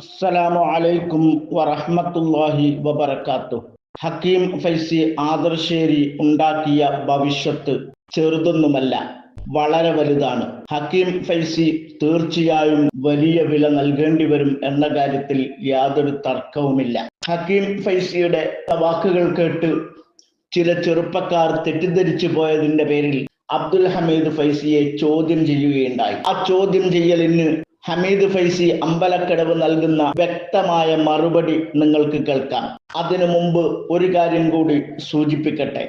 അസ്സലാമു അലൈക്കും വറഹ്മത്തുള്ളാഹി വബറകാത്തു. ഹക്കീം ഫൈസി ആദർശേരി ഉണ്ടാക്കിയ ഭവിഷ്യത്ത് ചെറുതൊന്നുമല്ല വളരെ വലുതാണ്. ഹക്കീം ഫൈസി തീർച്ചയായും വലിയ വില നൽകേണ്ടി വരും എന്ന കാര്യത്തിൽ യാതൊരു തർക്കവുമില്ല. ഹക്കീം ഫൈസിയുടെ വാക്കുകൾ കേട്ട് ചില ചെറുപ്പക്കാർ തെറ്റിദ്ധരിച്ചു പോയതിന്റെ പേരിൽ അബ്ദുൽ ഹമീദ് ഫൈസിയെ ചോദ്യം ചെയ്യുകയുണ്ടായി. ആ ചോദ്യം ചെയ്യലിന് ഹമീദ് ഫൈസി അമ്പലക്കടവ് നൽകുന്ന വ്യക്തമായ മറുപടി നിങ്ങൾക്ക് കേൾക്കാം. അതിനു മുമ്പ് ഒരു കാര്യം കൂടി സൂചിപ്പിക്കട്ടെ.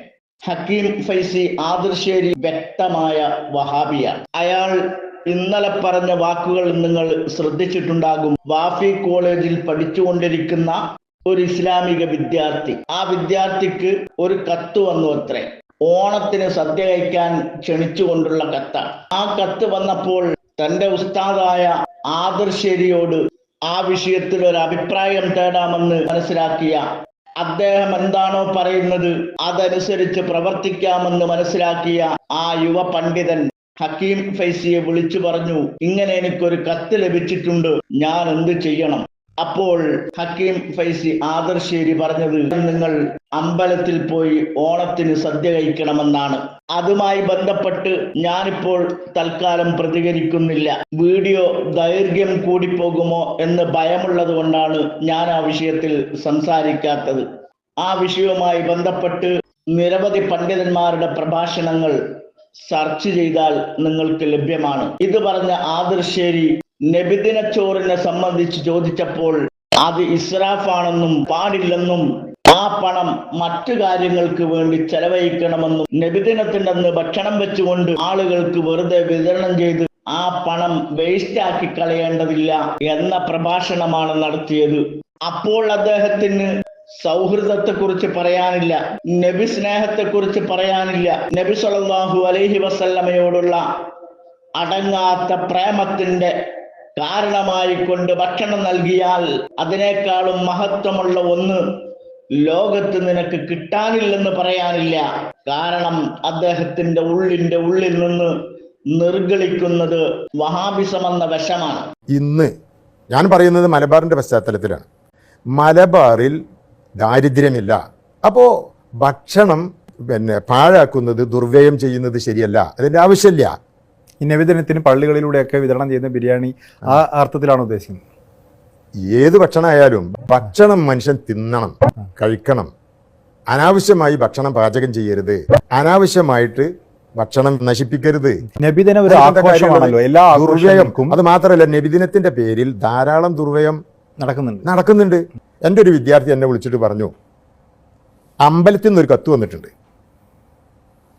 ഹക്കീം ഫൈസി ആദർശേരി വ്യക്തമായ വഹാബിയാണ്. അയാൾ ഇന്നലെ പറഞ്ഞ വാക്കുകൾ നിങ്ങൾ ശ്രദ്ധിച്ചിട്ടുണ്ടാകും. വാഫി കോളേജിൽ പഠിച്ചുകൊണ്ടിരിക്കുന്ന ഒരു ഇസ്ലാമിക വിദ്യാർത്ഥി. ആ വിദ്യാർത്ഥിക്ക് ഒരു കത്ത് വന്നു അത്രേ. ഓണത്തിന് സദ്യ കഴിക്കാൻ ക്ഷണിച്ചുകൊണ്ടുള്ള കത്താണ്. ആ കത്ത് വന്നപ്പോൾ തന്റെ ഉസ്താദായ ആദർശേരിയോട് ആ വിഷയത്തിൽ ഒരു അഭിപ്രായം തേടാമെന്ന് മനസ്സിലാക്കിയ അദ്ദേഹം എന്താണോ പറയുന്നത് അതനുസരിച്ച് പ്രവർത്തിക്കാമെന്ന് മനസ്സിലാക്കിയ ആ യുവ പണ്ഡിതൻ ഹക്കീം ഫൈസിയെ വിളിച്ചു പറഞ്ഞു ഇങ്ങനെ എനിക്കൊരു കത്ത് ലഭിച്ചിട്ടുണ്ട് ഞാൻ എന്ത് ചെയ്യണം? അപ്പോൾ ഹക്കീം ഫൈസി ആദർശേരി പറഞ്ഞത് നിങ്ങൾ അമ്പലത്തിൽ പോയി ഓണത്തിന് സദ്യ കഴിക്കണമെന്നാണ്. അതുമായി ബന്ധപ്പെട്ട് ഞാനിപ്പോൾ തൽക്കാലം പ്രതികരിക്കുന്നില്ല. വീഡിയോ ദൈർഘ്യം കൂടിപ്പോകുമോ എന്ന് ഭയമുള്ളത് കൊണ്ടാണ് ഞാൻ ആ വിഷയത്തിൽ സംസാരിക്കാത്തത്. ആ വിഷയവുമായി ബന്ധപ്പെട്ട് നിരവധി പണ്ഡിതന്മാരുടെ പ്രഭാഷണങ്ങൾ സർച്ച് ചെയ്താൽ നിങ്ങൾക്ക് ലഭ്യമാണ്. ഇത് പറഞ്ഞ ആദർശേരി നബിദിന ചോറിനെ സംബന്ധിച്ച് ചോദിച്ചപ്പോൾ അത് ഇസ്രാഫാണെന്നും പാടില്ലെന്നും ആ പണം മറ്റു കാര്യങ്ങൾക്ക് വേണ്ടി ചെലവഴിക്കണമെന്നും നബിദിനത്തിന്റെ അന്ന് ഭക്ഷണം വെച്ചുകൊണ്ട് ആളുകൾക്ക് വെറുതെ വിതരണം ചെയ്ത് ആ പണം വേസ്റ്റ് ആക്കി കളയേണ്ടതില്ല എന്ന പ്രഭാഷണമാണ് നടത്തിയത്. അപ്പോൾ അദ്ദേഹത്തിന് സൗഹൃദത്തെ കുറിച്ച് പറയാനില്ല നബി സ്നേഹത്തെ കുറിച്ച് പറയാനില്ല. നബി സല്ലല്ലാഹു അലൈഹി വസല്ലമയോടുള്ള അടങ്ങാത്ത പ്രേമത്തിന്റെ കാരണമായി കൊണ്ട് ഭക്ഷണം നൽകിയാൽ അതിനേക്കാളും മഹത്വമുള്ള ഒന്ന് ലോകത്ത് നിനക്ക് കിട്ടാനില്ലെന്ന് പറയാനില്ല. കാരണം അദ്ദേഹത്തിന്റെ ഉള്ളിന്റെ ഉള്ളിൽ നിന്ന് നിർഗളിക്കുന്നത് വഹാബിസം വശമാണ് ഇന്ന് ഞാൻ പറയുന്നത് മലബാറിന്റെ പശ്ചാത്തലത്തിലാണ്. മലബാറിൽ ദാരിദ്ര്യമില്ല. അപ്പോൾ ഭക്ഷണം പിന്നെ പാഴാക്കുന്നത് ദുർവ്യയം ചെയ്യുന്നത് ശരിയല്ല. അതിന്റെ ആവശ്യമില്ല. ഈ നബിദിനത്തിന് പള്ളികളിലൂടെയൊക്കെ വിതരണം ചെയ്യുന്ന ബിരിയാണി ആ അർത്ഥത്തിലാണ് ഉദ്ദേശിക്കുന്നത്. ഏത് ഭക്ഷണമായാലും ഭക്ഷണം മനുഷ്യൻ തിന്നണം കഴിക്കണം. അനാവശ്യമായി ഭക്ഷണം പാചകം ചെയ്യരുത്. അനാവശ്യമായിട്ട് ഭക്ഷണം നശിപ്പിക്കരുത്. നബിദിന ഒരു ആഘോഷമാണല്ലോ. എല്ലാ ദുർവ്യയം. അത് മാത്രമല്ല നബിദിനത്തിന്റെ പേരിൽ ധാരാളം ദുർവ്യയം നടക്കുന്നുണ്ട്. നടക്കുന്നുണ്ട്. എന്റെ ഒരു വിദ്യാർത്ഥി എന്നെ വിളിച്ചിട്ട് പറഞ്ഞു അമ്പലത്തിൽ നിന്ന് ഒരു കത്ത് വന്നിട്ടുണ്ട്.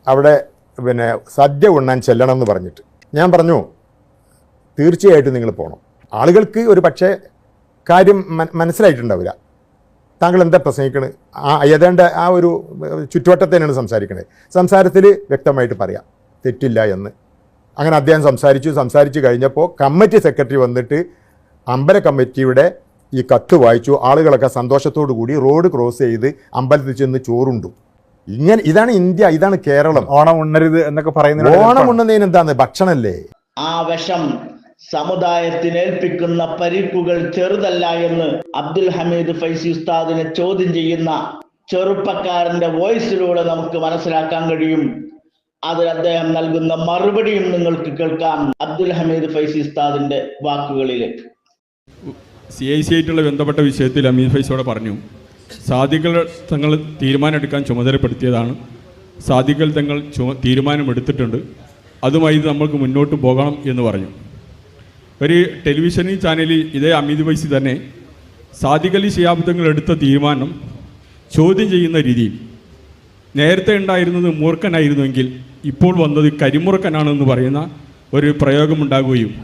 അവിടെ പിന്നെ സദ്യ ഉണ്ണാൻ ചെല്ലണം എന്ന് പറഞ്ഞിട്ട്. ഞാൻ പറഞ്ഞു തീർച്ചയായിട്ടും നിങ്ങൾ പോകണം ആളുകൾക്ക് ഒരു പക്ഷേ കാര്യം മനസ്സിലായിട്ടുണ്ടാവില്ല. താങ്കൾ എന്താ പ്രസംഗിക്കണത് ആ ഏതാണ്ട് ആ ഒരു ചുറ്റുവട്ടത്തേനാണ് സംസാരിക്കണത് സംസാരത്തിൽ വ്യക്തമായിട്ട് പറയാം തെറ്റില്ല എന്ന്. അങ്ങനെ അദ്ദേഹം സംസാരിച്ചു സംസാരിച്ചു കഴിഞ്ഞപ്പോൾ കമ്മിറ്റി സെക്രട്ടറി വന്നിട്ട് അമ്പല കമ്മിറ്റിയുടെ ഈ കത്ത് വായിച്ചു. ആളുകളൊക്കെ സന്തോഷത്തോടു കൂടി റോഡ് ക്രോസ് ചെയ്ത് അമ്പലത്തിൽ ചെന്ന് ചോറുണ്ടു. ഇങ്ങനെ ഇതാണ് ഇന്ത്യ ഇതാണ് കേരളം. ഓണം ഉണ്ണരുത് എന്നൊക്കെ പറയുന്നത് ഓണം ഉണ്ണുന്നതിന് എന്താണ്? ഭക്ഷണല്ലേ? ആ വിഷം സമുദായത്തിന് ഏൽപ്പിക്കുന്ന പരിക്കുകൾ ചെറുതല്ല എന്ന് അബ്ദുൽ ഹമീദ് ഫൈസി ഉസ്താദിനെ ചോദ്യം ചെയ്യുന്ന ചെറുപ്പക്കാരന്റെ വോയിസിലൂടെ നമുക്ക് മനസ്സിലാക്കാൻ കഴിയും. അതിൽ അദ്ദേഹം നൽകുന്ന മറുപടിയും നിങ്ങൾക്ക് കേൾക്കാം അബ്ദുൽ ഹമീദ് ഫൈസി ഉസ്താദിന്റെ വാക്കുകളിലേക്ക്. സി ഐ സി ആയിട്ടുള്ള ബന്ധപ്പെട്ട വിഷയത്തിൽ അമീർ ഫൈസോടെ പറഞ്ഞു. സാദികൾ തങ്ങൾ തീരുമാനമെടുക്കാൻ ചുമതലപ്പെടുത്തിയതാണ്. സാധികൾ തങ്ങൾ ചുമ തീരുമാനമെടുത്തിട്ടുണ്ട്. അതുമായി നമ്മൾക്ക് മുന്നോട്ട് പോകണം എന്ന് പറഞ്ഞു. ഒരു ടെലിവിഷൻ ചാനലിൽ ഇതേ അമിത് വൈസി തന്നെ സാദിഖലി ശിയാബ്ദങ്ങൾ എടുത്ത തീരുമാനം ചോദ്യം ചെയ്യുന്ന രീതിയിൽ. നേരത്തെ ഉണ്ടായിരുന്നത് മൂർഖനായിരുന്നുവെങ്കിൽ ഇപ്പോൾ വന്നത് കരിമുറുക്കനാണെന്ന് പറയുന്ന ഒരു പ്രയോഗമുണ്ടാകുകയും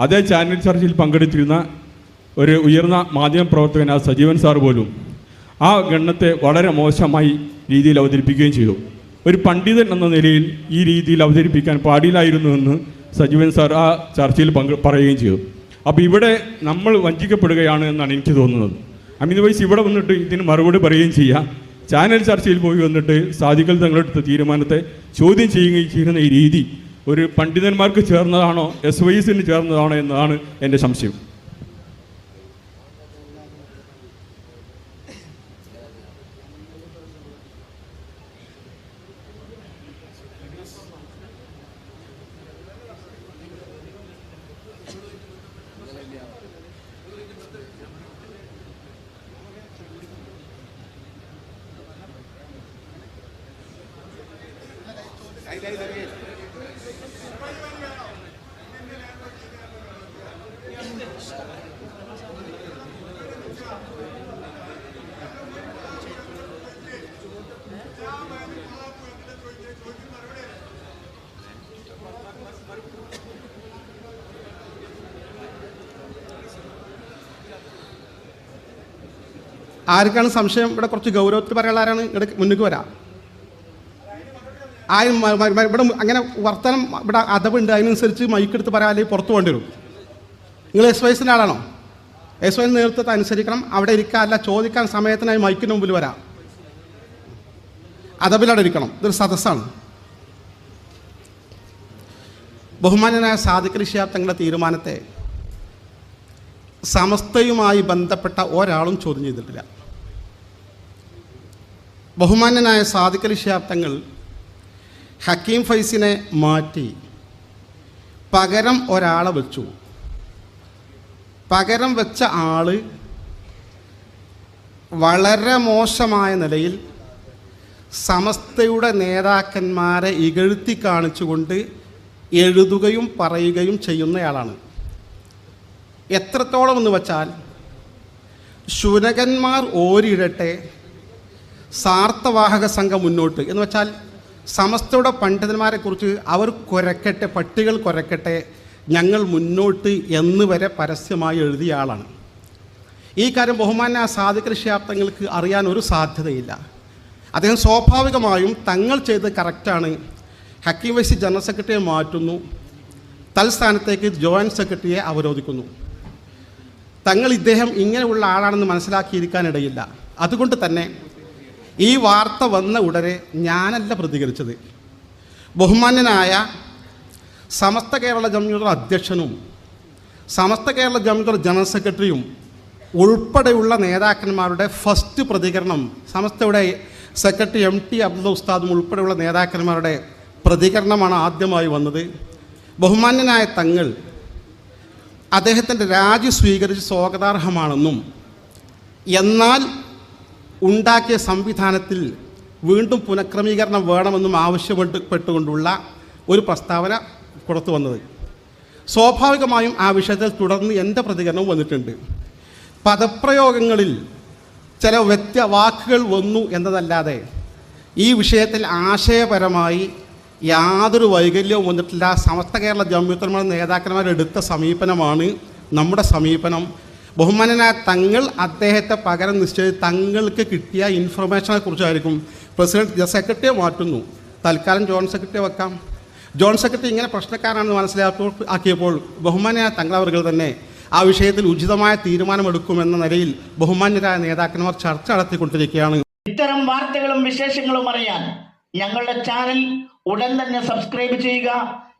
അതേ ചാനൽ ചർച്ചയിൽ പങ്കെടുത്തിരുന്ന ഒരു ഉയർന്ന മാധ്യമ മാധ്യമപ്രവർത്തകനായ സജീവൻ സാർ പോലും ആ ഗണ്ണത്തെ വളരെ മോശമായി രീതിയിൽ അവതരിപ്പിക്കുകയും ചെയ്തു. ഒരു പണ്ഡിതൻ എന്ന നിലയിൽ ഈ രീതിയിൽ അവതരിപ്പിക്കാൻ പാടില്ലായിരുന്നു എന്ന് സജീവൻ സാർ ആ ചർച്ചയിൽ പങ്ക് പറയുകയും ചെയ്തു. അപ്പോൾ ഇവിടെ നമ്മൾ വഞ്ചിക്കപ്പെടുകയാണ് എന്നാണ് എനിക്ക് തോന്നുന്നത്. അമിത് വൈസ് ഇവിടെ വന്നിട്ട് ഇതിന് മറുപടി പറയുകയും ചെയ്യാം. ചാനൽ ചർച്ചയിൽ പോയി വന്നിട്ട് സാധികൾ തങ്ങളെടുത്ത തീരുമാനത്തെ ചോദ്യം ചെയ്യുകയും ചെയ്യുന്ന ഈ രീതി ഒരു പണ്ഡിതന്മാർക്ക് ചേർന്നതാണോ എസ് വൈസിന് ചേർന്നതാണോ എന്നതാണ് എന്റെ സംശയം. ആർക്കാണ് സംശയം? ഇവിടെ കുറച്ച് ഗൗരവത്തിൽ പറയാനുള്ള ആരാണ്? ഇവിടെ മുന്നിലേക്ക് വരാം. മ- ഇവിടെ അങ്ങനെ വർത്തനം ഇവിടെ അതവുണ്ട് അതിനനുസരിച്ച് മൈക്കെടുത്ത് പറയാൻ അല്ലെങ്കിൽ പുറത്തു പോകേണ്ടി വരും. നിങ്ങൾ എസ് വൈസിന്റെ ആളാണോ? എസ് വൈ നേതൃത്വത്തെ അനുസരിക്കണം. അവിടെ ഇരിക്കാൻ അല്ല ചോദിക്കാൻ സമയത്തിനായി മൈക്കിന് മുമ്പിൽ വരാം. അതബിലവിടെ ഇരിക്കണം. ഇതൊരു സദസ്സാണ്. ബഹുമാനനായ സാദിഖലി ഷിഹാബ് തങ്ങളുടെ തീരുമാനത്തെ സമസ്തയുമായി ബന്ധപ്പെട്ട ഒരാളും ചോദ്യം ചെയ്തിട്ടില്ല. ബഹുമാനനായ സാദിഖലി ഷിഹാബ് തങ്ങൾ ഹക്കീം ഫൈസിനെ മാറ്റി. പകരം ഒരാളെ വെച്ചു. പകരം വെച്ച ആൾ വളരെ മോശമായ നിലയിൽ സമസ്തയുടെ നേതാക്കന്മാരെ ഇകഴ്ത്തി കാണിച്ചുകൊണ്ട് എഴുതുകയും പറയുകയും ചെയ്യുന്നയാളാണ്. എത്രത്തോളം എന്ന് വച്ചാൽ ശുനകന്മാർ ഓരിടട്ടെ സാർത്ഥവാഹക സംഘം മുന്നോട്ട്. എന്ന് വെച്ചാൽ സമസ്തയുടെ പണ്ഡിതന്മാരെക്കുറിച്ച് അവർ കുരക്കട്ടെ പട്ടികൾ കുരക്കട്ടെ ഞങ്ങൾ മുന്നോട്ട് എന്ന് വരെ പരസ്യമായി എഴുതിയ ആളാണ്. ഈ കാര്യം ബഹുമാന സാധിക്കൽ ശാബ്ദങ്ങൾക്ക് അറിയാൻ ഒരു സാധ്യതയില്ല. അദ്ദേഹം സ്വാഭാവികമായും തങ്ങൾ ചെയ്ത് കറക്റ്റാണ്. ഹക്കീം വൈസി ജനറൽ സെക്രട്ടറിയെ മാറ്റുന്നു. തൽസ്ഥാനത്തേക്ക് ജോയിന്റ് സെക്രട്ടറിയെ അവരോധിക്കുന്നു. തങ്ങൾ ഇദ്ദേഹം ഇങ്ങനെയുള്ള ആളാണെന്ന് മനസ്സിലാക്കിയിരിക്കാനിടയില്ല. അതുകൊണ്ട് തന്നെ ഈ വാർത്ത വന്ന ഉടനെ ഞാനല്ല പ്രതികരിച്ചത്. ബഹുമാന്യനായ സമസ്ത കേരള ജമ്മിയുടെ അധ്യക്ഷനും സമസ്ത കേരള ജമ്മിയുടെ ജനറൽ സെക്രട്ടറിയും ഉൾപ്പെടെയുള്ള നേതാക്കന്മാരുടെ ഫസ്റ്റ് പ്രതികരണം സമസ്തയുടെ സെക്രട്ടറി എം ടി അബ്ദുൽ ഉസ്താദും ഉൾപ്പെടെയുള്ള നേതാക്കന്മാരുടെ പ്രതികരണമാണ് ആദ്യമായി വന്നത്. ബഹുമാന്യനായ തങ്ങൾ അദ്ദേഹത്തിന്റെ രാജി സ്വീകരിച്ച് സ്വാഗതാർഹമാണെന്നും എന്നാൽ ഉണ്ടാക്കിയ സംവിധാനത്തിൽ വീണ്ടും പുനഃക്രമീകരണം വേണമെന്നും ആവശ്യപ്പെട്ടുകൊണ്ടുള്ള ഒരു പ്രസ്താവന പുറത്തു വന്നത്. സ്വാഭാവികമായും ആ വിഷയത്തിൽ തുടർന്ന് എന്റെ പ്രതികരണവും വന്നിട്ടുണ്ട്. പദപ്രയോഗങ്ങളിൽ ചില വ്യത്യ വാക്കുകൾ വന്നു എന്നതല്ലാതെ ഈ വിഷയത്തിൽ ആശയപരമായി യാതൊരു വൈകല്യവും വന്നിട്ടില്ല. സമസ്ത കേരള ജമ്മിത്തന്മാർ നേതാക്കന്മാരെടുത്ത സമീപനമാണ് നമ്മുടെ സമീപനം. ബഹുമാനനായ തങ്ങൾ അദ്ദേഹത്തെ പകരം നിശ്ചയിച്ച് തങ്ങൾക്ക് കിട്ടിയ ഇൻഫർമേഷനെ കുറിച്ചായിരിക്കും പ്രസിഡന്റ് സെക്രട്ടറിയെ മാറ്റുന്നു. തൽക്കാലം ജോയിന്റ് സെക്രട്ടറി വെക്കാം. ജോയിന്റ് സെക്രട്ടറി ഇങ്ങനെ പ്രശ്നക്കാരാണെന്ന് മനസ്സിലാക്കിയപ്പോൾ ആക്കിയപ്പോൾ ബഹുമാനനായ തങ്ങളവർക്ക് തന്നെ ആ വിഷയത്തിൽ ഉചിതമായ തീരുമാനമെടുക്കുമെന്ന നിലയിൽ ബഹുമാന്യരായ നേതാക്കന്മാർ ചർച്ച നടത്തിക്കൊണ്ടിരിക്കുകയാണ്. ഇത്തരം വാർത്തകളും വിശേഷങ്ങളും അറിയാൻ ഞങ്ങളുടെ ചാനൽ ഉടൻ തന്നെ സബ്സ്ക്രൈബ് ചെയ്യുക.